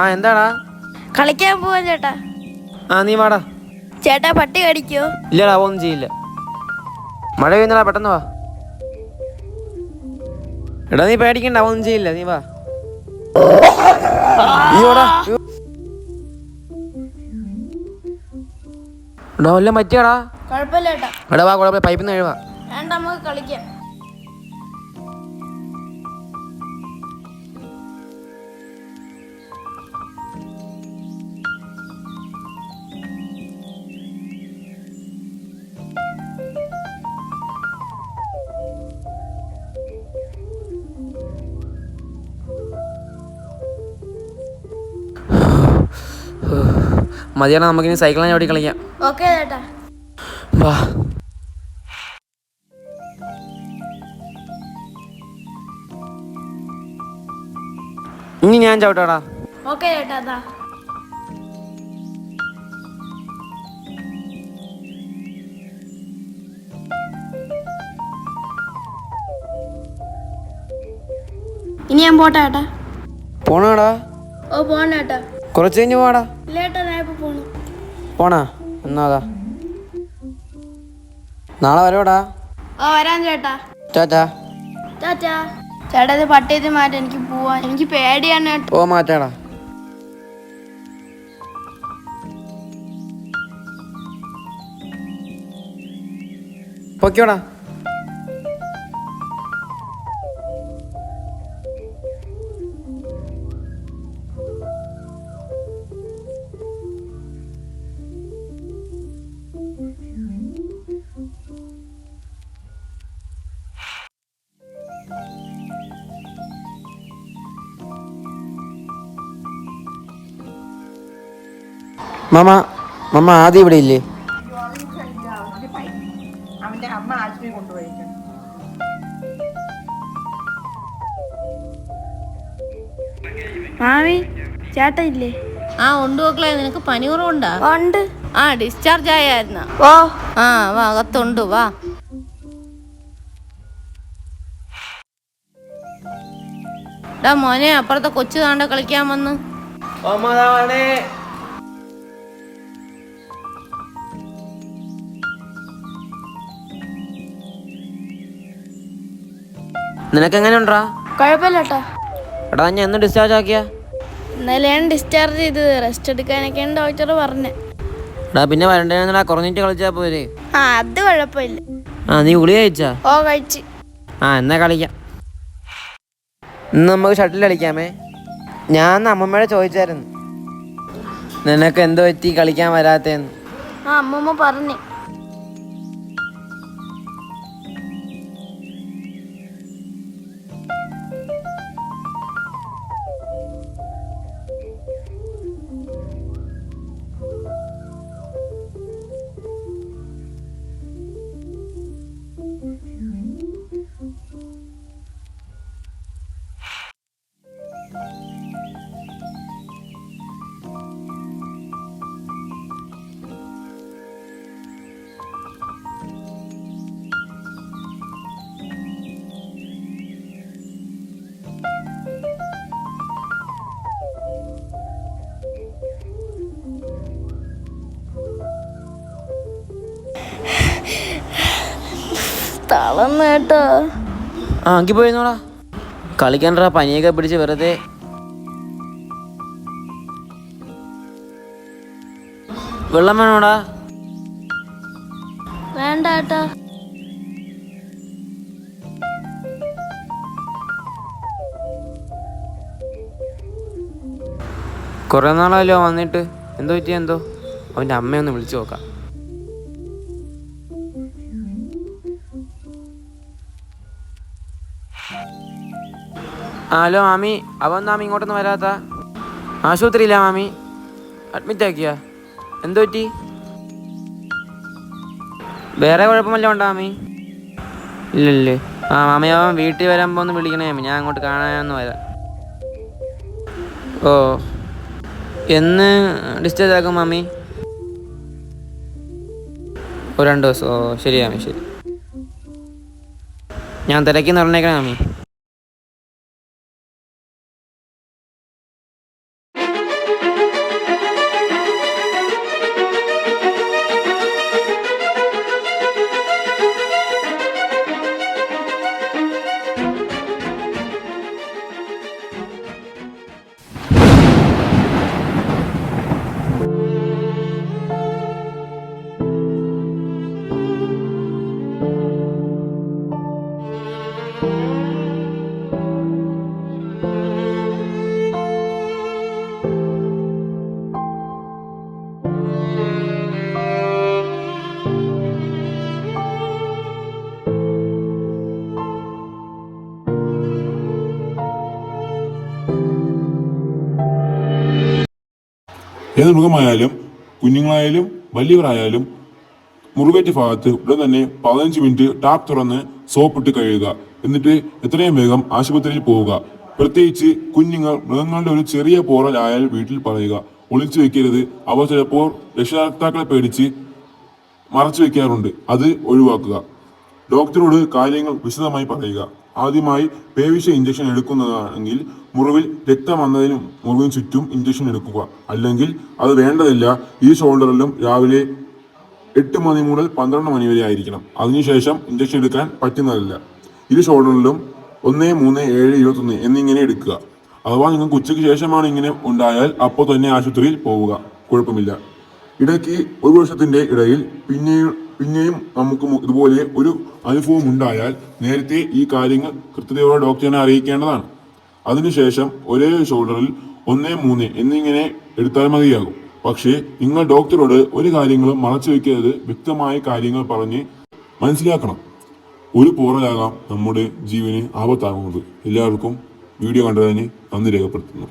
ആ എന്താടാ? കളിക്കാൻ പോവാൻ ചേട്ടാ. ആ നീ വാടാ. ചേട്ടാ പട്ടി കടിക്കോ? ഇല്ലടാ ഒന്നും ചെയ്യില്ല. മഴ പെയ്യുന്നടാ പെട്ടെന്ന് വാ. എടാ നീ പേടിക്കണ്ട ഒന്നും ചെയ്യില്ല നീ വാ. അയ്യോടാ എടാ വല്ലതും പറ്റിയാടാ? കുഴപ്പമില്ല ചേട്ടാ. എടാ വാ കുഴപ്പമില്ല. പൈപ്പിൽ നിന്ന് എഴുവാ. വേണ്ട നമുക്ക് കളിക്കാം. മതിയാണ്? നമുക്കിനി സൈക്കിളിനെ ചവിട്ടി കളിക്കാം ഓക്കെ ചേട്ടാ. വാ. ഇനി ഞാൻ ചവിട്ടാടാ. ഓക്കെ ചേട്ടാ ഇനി ഞാൻ പോട്ടെ ചേട്ടാ. പോണാടാ. ഓ പോണേട്ടാ കുറച്ച് കഴിഞ്ഞ് പോടാ പോണാ? എന്നാതാ നാളെ വരോടാ ഓ വരാൻ ചേട്ടാ. ചാച്ചാ ചാച്ചാ ചേട്ടാ ഇത് പട്ടിയത് മാറ്റാൻ എനിക്ക് പോവാ. എനിക്ക് പേടിയാണ് കേട്ടോ. ഓ മാറ്റാടാ. പൊക്കോടാ മാമ മാമ ആദ്യം ഇവിടെ ഇല്ലേ? അവന്റെ അമ്മ ആശുപത്രി മാമി ചേട്ടൻ ഇല്ലേ? ആ ഉണ്ട് മക്കളെ നിനക്ക് പനി കുറവുണ്ടാ? ഉണ്ട്. ആ ഡിസ്ചാർജ് ആയായിരുന്ന. ഓ. ആ വാ അകത്തുണ്ട് വാ. ഡാ മോനെ അപ്പുറത്തെ കൊച്ചു താണ്ട കളിക്കാൻ വന്ന്. നിനക്ക് എങ്ങനെ ഉണ്ടാ കുഴപ്പമില്ല എടാ ഞാൻ എന്ന് ഡിസ്ചാർജ് ആക്കിയാ? ഇന്നലെയാണ് ഡിസ്ചാർജ് ചെയ്തത്. റെസ്റ്റ് എടുക്കാനൊക്കെയാണ് ഡോക്ടർ പറഞ്ഞത് എടാ പിന്നെ വരണ്ടേന്നാ കുറഞ്ഞിട്ട് കളിച്ചാ പോരെ. ആ അത് കുഴപ്പമില്ല. ആ നീ ഗുളി കഴിച്ചാ? ഓ കഴിച്ച്. ആ എന്നാ കളിക്കാം. ഇന്ന് നമുക്ക് ഷട്ടിൽ കളിക്കാമേ. ഞാൻ അമ്മമ്മയോട് ചോദിച്ചായിരുന്നു. നിനക്ക് എന്തോ പറ്റി? കളിക്കാൻ വരാത്തേന്ന്. ആ അമ്മമ്മ പറഞ്ഞു. തളർന്നു കേട്ടോ. ആ എങ്കിൽ പോയിരുന്നോടാ കളിക്കണ്ടാ പനിയൊക്കെ പിടിച്ച് വെറുതെ. വെള്ളം വേണോടാ? വേണ്ട കേട്ടോ. കുറേ നാളായല്ലോ വന്നിട്ട്. എന്തോ പറ്റിയ എന്തോ? അവന്റെ അമ്മയൊന്ന് വിളിച്ചു നോക്കാം. ഹലോ മാമി അവൻ മാമി ഇങ്ങോട്ടൊന്നും വരാത്ത? ആശുപത്രിയില്ല മാമി. അഡ്മിറ്റ് ആക്കിയ? എന്തോ പറ്റി? വേറെ കുഴപ്പമല്ല ഉണ്ടോ മാമി. ഇല്ലല്ലേ. ആ മാമി അവൻ വീട്ടിൽ വരുമ്പോൾ ഒന്ന് വിളിക്കണേ ഞാൻ അങ്ങോട്ട് കാണാനൊന്ന് വരാം. ഓ. എന്ന് ഡിസ്ചാർജ് ആക്കും മാമി? ഓ രണ്ട് ദിവസം. ഓ ശരി മാമി ശരി. ഞാൻ തിരക്കിന്ന് പറഞ്ഞേക്കണേ മാമി. ഏത് മൃഗമായാലും കുഞ്ഞുങ്ങളായാലും വലിയവരായാലും മുറിവേറ്റ ഭാഗത്ത് ഉടൻ തന്നെ പതിനഞ്ച് മിനിറ്റ് ടാപ്പ് തുറന്ന് സോപ്പിട്ട് കഴുകുക. എന്നിട്ട് എത്രയും വേഗം ആശുപത്രിയിൽ പോവുക. പ്രത്യേകിച്ച് കുഞ്ഞുങ്ങൾ മൃഗങ്ങളുടെ ഒരു ചെറിയ പോറലായാൽ വീട്ടിൽ പറയുക. ഒളിച്ചു വെക്കരുത്. അവ ചിലപ്പോൾ രക്ഷകർത്താക്കളെ പേടിച്ച് മറച്ചു വെക്കാറുണ്ട്. അത് ഒഴിവാക്കുക. ഡോക്ടറോട് കാര്യങ്ങൾ വിശദമായി പറയുക. ആദ്യമായി പേവിഷ ഇഞ്ചക്ഷൻ എടുക്കുന്നതാണെങ്കിൽ മുറിവിൽ രക്തം വന്നതിനും മുറിവിന് ചുറ്റും ഇഞ്ചക്ഷൻ എടുക്കുക. അല്ലെങ്കിൽ അത് വേണ്ടതില്ല ഈ ഷോൾഡറിലും രാവിലെ എട്ട് മണി മുതൽ പന്ത്രണ്ട് മണി വരെ ആയിരിക്കണം. അതിനുശേഷം ഇഞ്ചക്ഷൻ എടുക്കാൻ പറ്റുന്നതല്ല. ഇരു ഷോൾഡറിലും ഒന്ന് മൂന്ന് ഏഴ് ഇരുപത്തൊന്ന് എന്നിങ്ങനെ എടുക്കുക. അഥവാ നിങ്ങൾക്ക് ഉച്ചയ്ക്ക് ശേഷമാണ് ഇങ്ങനെ ഉണ്ടായാൽ അപ്പോൾ തന്നെ ആശുപത്രിയിൽ പോവുക. കുഴപ്പമില്ല. ഇടയ്ക്ക് ഒരു വർഷത്തിന്റെ ഇടയിൽ പിന്നെയും പിന്നെയും നമുക്ക് ഇതുപോലെ ഒരു അനുഭവം ഉണ്ടായാൽ നേരത്തെ ഈ കാര്യങ്ങൾ കൃത്യതയോടെ ഡോക്ടറിനെ അറിയിക്കേണ്ടതാണ്. അതിനുശേഷം ഒരേ ഷോൾഡറിൽ ഒന്നേ മൂന്ന് എന്നിങ്ങനെ എടുത്താൽ മതിയാകും. പക്ഷേ നിങ്ങൾ ഡോക്ടറോട് ഒരു കാര്യങ്ങളും മറച്ചു വെക്കരുത് വ്യക്തമായ കാര്യങ്ങൾ പറഞ്ഞ് മനസ്സിലാക്കണം. ഒരു പോറലാകാം നമ്മുടെ ജീവന് ആപത്താകുന്നത്. എല്ലാവർക്കും വീഡിയോ കണ്ടതിന് നന്ദി രേഖപ്പെടുത്തുന്നു.